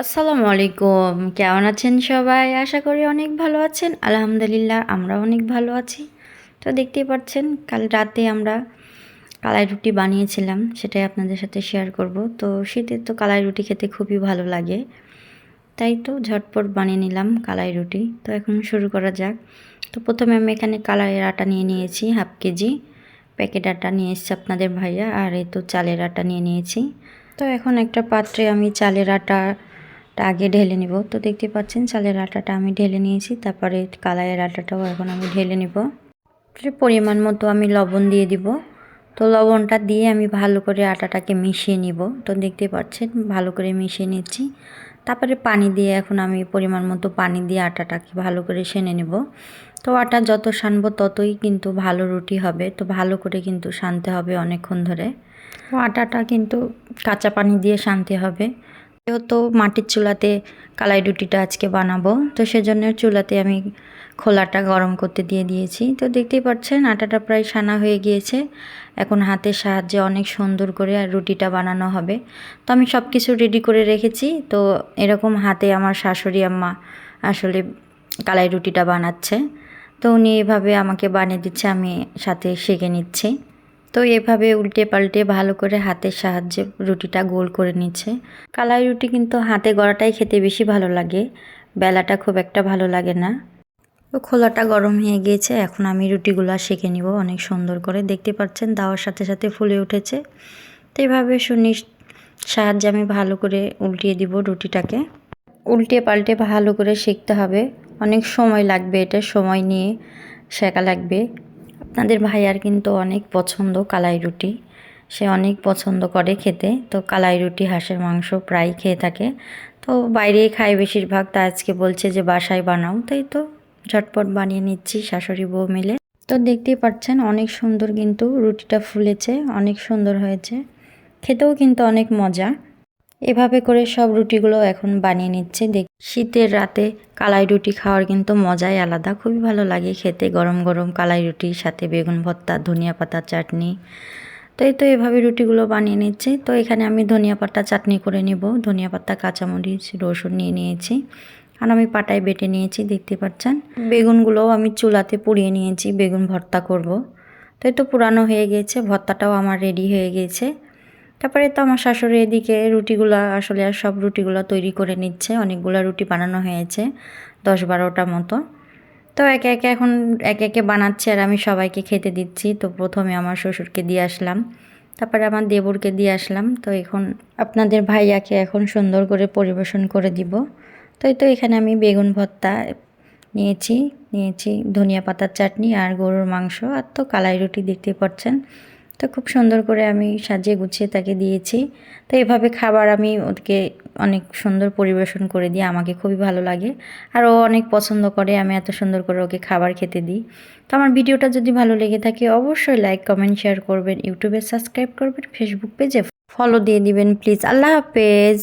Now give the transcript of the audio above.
আসসালামু আলাইকুম। কেমন আছেন সবাই? আশা করি অনেক ভালো আছেন। আলহামদুলিল্লাহ আমরা অনেক ভালো আছি। তো দেখতেই পাচ্ছেন, কাল রাতে আমরা কালাই রুটি বানিয়েছিলাম, সেটাই আপনাদের সাথে শেয়ার করব। তো শীতে তো কালাই রুটি খেতে খুবই ভালো লাগে। তাই তো ঝটপট বানিয়ে নিলাম কালাই রুটি। তো এখন শুরু করা যাক। তো প্রথমে আমি এখানে কালাইয়ের আটা নিয়ে নিয়েছি, হাফ কেজি। প্যাকেট আটা নিয়ে এসেছি আপনাদের ভাইয়া, আর এই তো চালের আটা নিয়ে নিয়েছি। তো এখন একটা পাত্রে আমি চালের আটা আগে ঢেলে নিব। তো দেখতে পাচ্ছেন চালের আটাটা আমি ঢেলে নিয়েছি, তারপরে কালাইয়ের আটাটাও এখন আমি ঢেলে নিব। পরিমাণ মতো আমি লবণ দিয়ে দিব। তো লবণটা দিয়ে আমি ভালো করে আটাটাকে মিশিয়ে নিব। তো দেখতে পাচ্ছেন ভালো করে মিশিয়ে নিচ্ছি। তারপরে পানি দিয়ে এখন আমি পরিমাণ মতো পানি দিয়ে আটাটাকে ভালো করে সেনে নেব। তো আটা যত সানবো ততই কিন্তু ভালো রুটি হবে। তো ভালো করে কিন্তু সানতে হবে অনেকক্ষণ ধরে। তো আটাটা কিন্তু কাঁচা পানি দিয়ে শানতে হবে। যেহেতু মাটির চুলাতে কালাই রুটিটা আজকে বানাবো। তো সেজন্য চুলাতে আমি খোলাটা গরম করতে দিয়ে দিয়েছি। তো দেখতেই পাচ্ছেন, আটাটা প্রায় সানা হয়ে গিয়েছে। এখন হাতের সাহায্যে অনেক সুন্দর করে আর রুটিটা বানানো হবে। তো আমি সব কিছু রেডি করে রেখেছি। তো এরকম হাতে আমার শাশুড়ি আম্মা আসলে কালাই রুটিটা বানাচ্ছে। তো উনি এভাবে আমাকে বানিয়ে দিচ্ছে, আমি সাথে শেখে নিচ্ছি। তো এভাবে উল্টে পাল্টে ভালো করে হাতের সাহায্যে রুটিটা গোল করে নিচ্ছে। কালাই রুটি কিন্তু হাতে গড়াটাই খেতে বেশি ভালো লাগে। বেলাটা খুব একটা ভালো লাগে না। তো খোলাটা গরম হয়ে গিয়েছে, এখন আমি রুটিগুলো সেঁকে নিব অনেক সুন্দর করে। দেখতে পাচ্ছেন দাওয়ার সাথে সাথে ফুলে উঠেছে। তো এইভাবে শুনি সাহায্যে আমি ভালো করে উল্টিয়ে দিব রুটিটাকে। উল্টে পাল্টে ভালো করে শিখতে হবে। অনেক সময় লাগবে এটা, সময় নিয়ে শেখা লাগবে। আপনাদের ভাইয়ার কিন্তু অনেক পছন্দ কালাই রুটি। সে অনেক পছন্দ করে খেতে। তো কালাই রুটি, হাঁসের মাংস প্রায় খেয়ে থাকে। তো বাইরেই খায় বেশিরভাগ। তা আজকে বলছে যে, বাসায় বানাও। তাই তো ঝটপট বানিয়ে নিচ্ছি শাশুড়ি বউ মিলে। তো দেখতেই পাচ্ছেন, অনেক সুন্দর কিন্তু রুটিটা ফুলেছে, অনেক সুন্দর হয়েছে। খেতেও কিন্তু অনেক মজা। এভাবে করে সব রুটিগুলো এখন বানিয়ে নিচ্ছে। দেখ, শীতের রাতে কালাই রুটি খাওয়ার কিন্তু মজাই আলাদা। খুবই ভালো লাগে খেতে। গরম গরম কালাই রুটির সাথে বেগুন ভর্তা, ধনিয়া পাতার চাটনি। তো এই তো এভাবে রুটিগুলো বানিয়ে নিচ্ছি। তো এখানে আমি ধনিয়া পাতা, চাটনি করে নিব। ধনিয়া পাতা, কাঁচামরিচ, রসুন নিয়ে নিয়েছি। আর আমি পাটায় বেটে নিয়েছি, দেখতে পাচ্ছেন? বেগুনগুলোও আমি চুলাতে পুড়িয়ে নিয়েছি, বেগুন ভর্তা করব। তো এই তো পুরানো হয়ে গেছে। ভর্তাটাও আমার রেডি হয়ে গেছে। তারপরে তো আমার শাশুড়ি এদিকে রুটিগুলো, আসলে আর সব রুটিগুলো তৈরি করে নিচ্ছে। অনেকগুলো রুটি বানানো হয়েছে, দশ বারোটা মতো। তো একে একে এখন একে একে বানাচ্ছে আর আমি সবাইকে খেতে দিচ্ছি। তো প্রথমে আমার শ্বশুরকে দিয়ে আসলাম, তারপরে আমার দেবরকে দিয়ে আসলাম। তো এখন আপনাদের ভাইয়াকে এখন সুন্দর করে পরিবেশন করে দিব। তো এই তো এখানে আমি বেগুন ভর্তা নিয়েছি নিয়েছি ধনিয়া পাতার চাটনি আর গরুর মাংস। আর তো কালাই রুটি দেখতে পাচ্ছেন। তো খুব সুন্দর করে আমি সাজিয়ে গুছিয়ে তাকে দিয়েছি। তো এভাবে খাবার আমি ওদেরকে অনেক সুন্দর পরিবেশন করে দিই, আমাকে খুবই ভালো লাগে। আর ও অনেক পছন্দ করে, আমি এত সুন্দর করে ওকে খাবার খেতে দিই। তো আমার ভিডিওটা যদি ভালো লেগে থাকে অবশ্যই লাইক কমেন্ট শেয়ার করবেন, ইউটিউবে সাবস্ক্রাইব করবেন ফেসবুক পেজে ফলো দিয়ে দিবেন প্লিজ আল্লাহ হাফেজ।